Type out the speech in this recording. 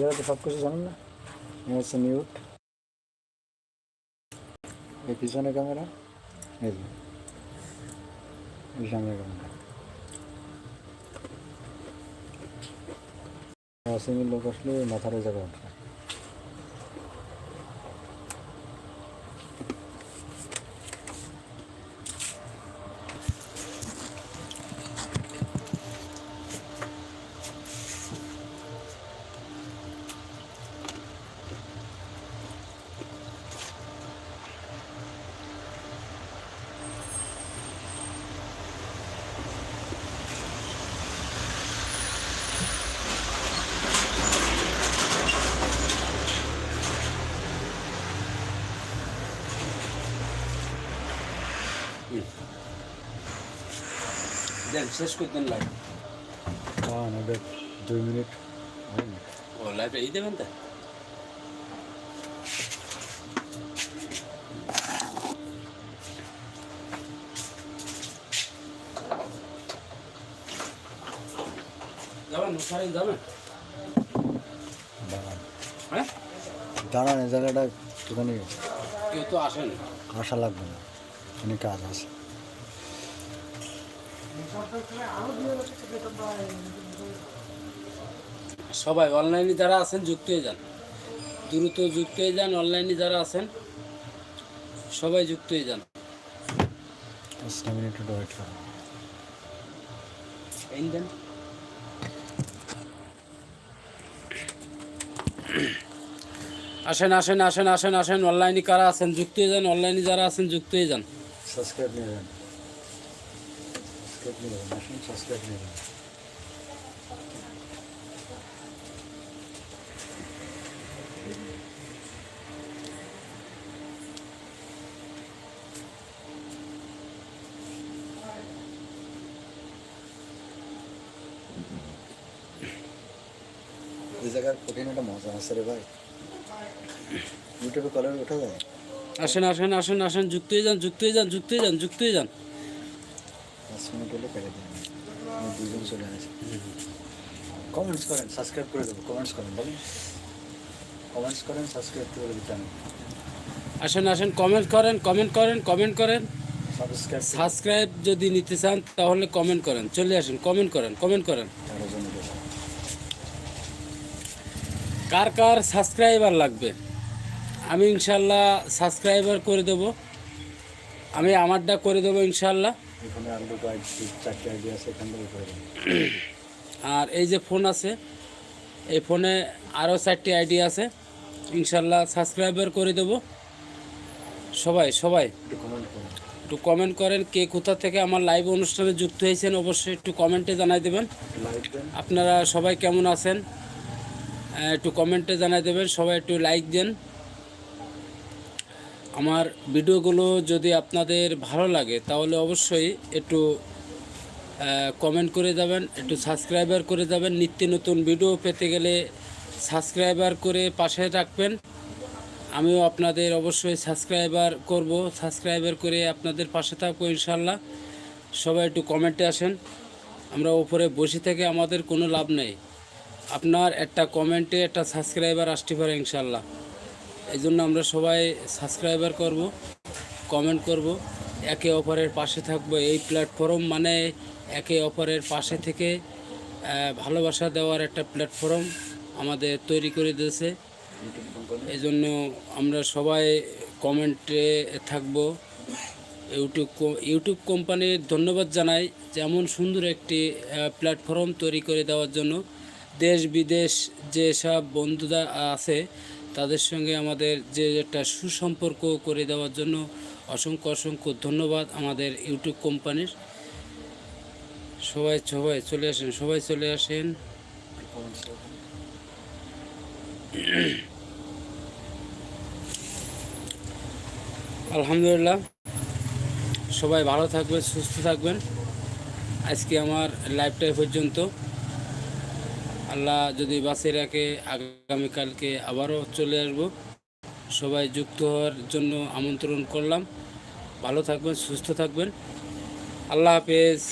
এরা তো সব কিছু জানেন না। এ হচ্ছে মিউট এই পিছনে ক্যামেরা, এই এই সামনে ক্যামেরা। অসীমের লোক আসলে মাথার জায়গা জায়গায় দেন শেষ করে দেন লাইভ আমাদের দুই মিনিট ও লাইভে এই দেবেন তো? দাঁড়ান। হ্যাঁ? জায়গাটা একটুখানি কেউ তো আসেন। আসা লাগবে না। এখানে কাজ আছে। সবাই অনলাইনে যারা আছেন যুক্ত হয়ে যান। দ্রুত যুক্ত হয়ে যান অনলাইনে যারা আছেন সবাই যুক্ত হয়ে যান। পাঁচটা মিনিট ওয়েট করুন। এই আসেন আসেন আসেন আসেন আসেন অনলাইনে কারা আছেন যুক্ত হয়ে যান অনলাইনে যারা আছেন যুক্ত হয়ে যান। সাবস্ক্রাইব নিয়ে যান সাবস্ক্রাইব নিয়ে যান আসুন সাবস্ক্রাইব নিয়ে যান এই জায়গার কঠিন একটা মজা আছে রে ভাই ইউটিউবে কলে ওঠা যায় আসেন আসেন আসেন আসেন যুক্ত হয়ে যান যুক্ত হয়ে যান। যুক্ত হয়ে যান যুক্ত হয়ে যান দুজন চলে আসি। কমেন্টস করেন সাবস্ক্রাইব করে দেবো কমেন্টস করেন বলেন। কমেন্টস করেন সাবস্ক্রাইব করে আসেন আসেন কমেন্ট করেন কমেন্ট করেন কমেন্ট করেন। সাবস্ক্রাইব যদি নিতে চান তাহলে কমেন্ট করেন। চলে আসেন কমেন্ট করেন কমেন্ট করেন। কার কার সাবস্ক্রাইবার লাগবে? আমি ইনশাল্লাহ সাবস্ক্রাইবার করে দেব। আমি আমারটা করে দেবো ইনশাল্লাহ। আরও এই যে ফোন আছে এই ফোনে আরও চারটি আইডি আছে। ইনশাল্লাহ সাবস্ক্রাইবার করে দেব। সবাই সবাই। একটু কমেন্ট করুন একটু কমেন্ট করেন কে কোথা থেকে আমার লাইভ অনুষ্ঠানে যুক্ত হয়েছেন অবশ্যই একটু কমেন্টে জানাই দেবেন। আপনারা সবাই কেমন আছেন একটু কমেন্টে জানাই দেবেন সবাই একটু লাইক দেন। আমার ভিডিওগুলো যদি আপনাদের ভালো লাগে, তাহলে অবশ্যই একটু কমেন্ট করে যাবেন, একটু সাবস্ক্রাইবার করে যাবেন। নিত্য নতুন ভিডিও পেতে গেলে সাবস্ক্রাইবার করে পাশে রাখবেন আমিও আপনাদের অবশ্যই সাবস্ক্রাইবার করব সাবস্ক্রাইবার করে আপনাদের পাশে থাকব ইনশাল্লাহ সবাই একটু কমেন্টে আসেন। আমরা ওপরে বসে থেকে আমাদের কোনো লাভ নেই। আপনার একটা কমেন্টে একটা সাবস্ক্রাইবার আসতে পারে ইনশাল্লাহ এই জন্য আমরা সবাই সাবস্ক্রাইবার করব কমেন্ট করব, একে অপরের পাশে থাকব। এই প্ল্যাটফর্ম মানে একে অপরের পাশে থেকে ভালোবাসা দেওয়ার একটা প্ল্যাটফর্ম আমাদের তৈরি করে দিয়েছে। এই জন্য আমরা সবাই কমেন্টে থাকব। ইউটিউব ইউটিউব কোম্পানির ধন্যবাদ জানাই যেমন সুন্দর একটি প্ল্যাটফর্ম তৈরি করে দেওয়ার জন্য। দেশ বিদেশ যেসব বন্ধুরা আছে তাদের সঙ্গে আমাদের যে একটা সুসম্পর্ক করে দেওয়ার জন্য অসংখ্য অসংখ্য ধন্যবাদ আমাদের ইউটিউব কোম্পানির। সবাই সবাই চলে আসেন, সবাই চলে আসেন। আলহামদুলিল্লাহ। সবাই ভালো থাকবেন, সুস্থ থাকবেন। আজকে আমার লাইফটাই পর্যন্ত। আল্লাহ যদি বাঁচিয়ে রাখে আগামীকালকে আবারও চলে আসব। সবাই যুক্ত হওয়ার জন্য আমন্ত্রণ করলাম। ভালো থাকবেন, সুস্থ থাকবেন। আল্লাহ হাফেজ।